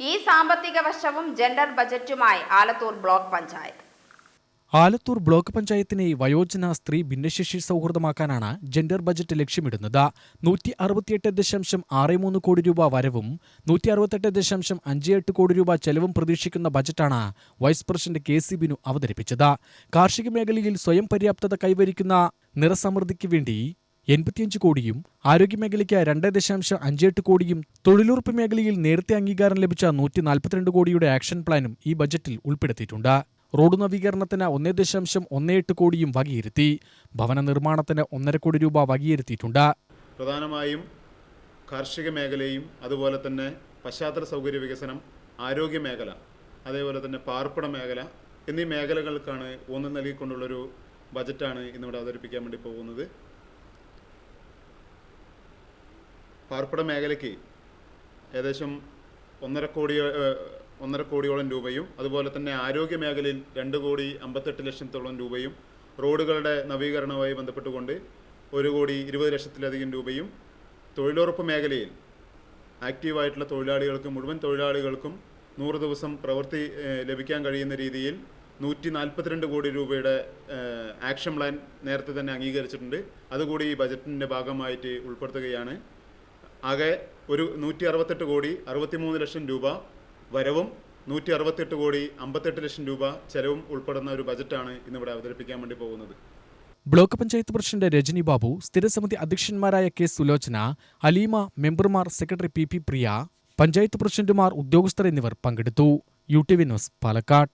ഈ സാമ്പത്തിക വർഷവും ജെൻഡർ ബജറ്റുമായി ആലത്തൂർ ബ്ലോക്ക് പഞ്ചായത്ത്. ആലത്തൂർ ബ്ലോക്ക് പഞ്ചായത്തിനെ വയോജന സ്ത്രീ ഭിന്നശേഷി സൗഹൃദമാക്കാനാണ് ജെൻഡർ ബജറ്റ് ലക്ഷ്യമിടുന്നത്. നൂറ്റി അറുപത്തിയെട്ട് ദശാംശം ആറ് മൂന്ന് കോടി രൂപ വരവും നൂറ്റി അറുപത്തെട്ട് ദശാംശം അഞ്ച് എട്ട് കോടി രൂപ ചെലവും പ്രതീക്ഷിക്കുന്ന ബജറ്റാണ് vice president K C Binu അവതരിപ്പിച്ചത്. കാർഷിക മേഖലയിൽ സ്വയം പര്യാപ്തത കൈവരിക്കുന്ന നിറസമൃദ്ധിക്ക് വേണ്ടി എൺപത്തിയഞ്ച് കോടിയും ആരോഗ്യമേഖലയ്ക്ക് രണ്ട് ദശാംശം അഞ്ചെട്ട് കോടിയും തൊഴിലുറപ്പ് മേഖലയിൽ നേരത്തെ അംഗീകാരം ലഭിച്ച നൂറ്റി നാൽപ്പത്തിരണ്ട് കോടിയുടെ ആക്ഷൻ പ്ലാനും ഈ ബജറ്റിൽ ഉൾപ്പെടുത്തിയിട്ടുണ്ട്. റോഡ് നവീകരണത്തിന് ഒന്നേ ദശാംശം ഒന്നേ എട്ട് കോടിയും വകയിരുത്തി. ഭവന നിർമ്മാണത്തിന് ഒന്നര കോടി രൂപ വകയിരുത്തിയിട്ടുണ്ട്. പ്രധാനമായും കാർഷിക മേഖലയും അതുപോലെ തന്നെ പശ്ചാത്തല സൗകര്യ വികസനം ആരോഗ്യ മേഖല അതേപോലെ തന്നെ പാർപ്പിട മേഖല എന്നീ മേഖലകൾക്കാണ് ഊന്നൽ നൽകിക്കൊണ്ടുള്ളൊരു ബജറ്റാണ് ഇന്നിവിടെ അവതരിപ്പിക്കാൻ വേണ്ടി പോകുന്നത്. പാർപ്പിട മേഖലയ്ക്ക് ഏകദേശം ഒന്നര കോടി ഒന്നര കോടിയോളം രൂപയും അതുപോലെ തന്നെ ആരോഗ്യ മേഖലയിൽ രണ്ട് കോടി അമ്പത്തെട്ട് ലക്ഷത്തോളം രൂപയും റോഡുകളുടെ നവീകരണവുമായി ബന്ധപ്പെട്ടുകൊണ്ട് ഒരു കോടി ഇരുപത് ലക്ഷത്തിലധികം രൂപയും തൊഴിലുറപ്പ് മേഖലയിൽ ആക്റ്റീവായിട്ടുള്ള തൊഴിലാളികൾക്കും മുഴുവൻ തൊഴിലാളികൾക്കും നൂറ് ദിവസം പ്രവൃത്തി ലഭിക്കാൻ കഴിയുന്ന രീതിയിൽ നൂറ്റി നാൽപ്പത്തിരണ്ട് കോടി രൂപയുടെ ആക്ഷൻ പ്ലാൻ നേരത്തെ തന്നെ അംഗീകരിച്ചിട്ടുണ്ട്. അതുകൂടി ഈ ബജറ്റിന്റെ ഭാഗമായിട്ട് ഉൾപ്പെടുത്തുകയാണ്. ആകെ ഒരു നൂറ്റി അറുപത്തെട്ട് കോടി അറുപത്തിമൂന്ന് ലക്ഷം രൂപ വരവും നൂറ്റി അറുപത്തെട്ട് കോടി അമ്പത്തെട്ട് ലക്ഷം രൂപ ചെലവും ഉൾപ്പെടുന്ന ഒരു ബജറ്റാണ് ഇന്നിവിടെ അവതരിപ്പിക്കാൻ വേണ്ടി പോകുന്നത്. ബ്ലോക്ക് പഞ്ചായത്ത് പ്രസിഡന്റ് രജനി ബാബു സ്ഥിരസമിതി അധ്യക്ഷന്മാരായ കെ സുലോചന അലീമ മെമ്പർമാർ secretary P P Priya panchayat പ്രസിഡന്റുമാർ ഉദ്യോഗസ്ഥർ എന്നിവർ പങ്കെടുത്തു. U T V news Palakkad.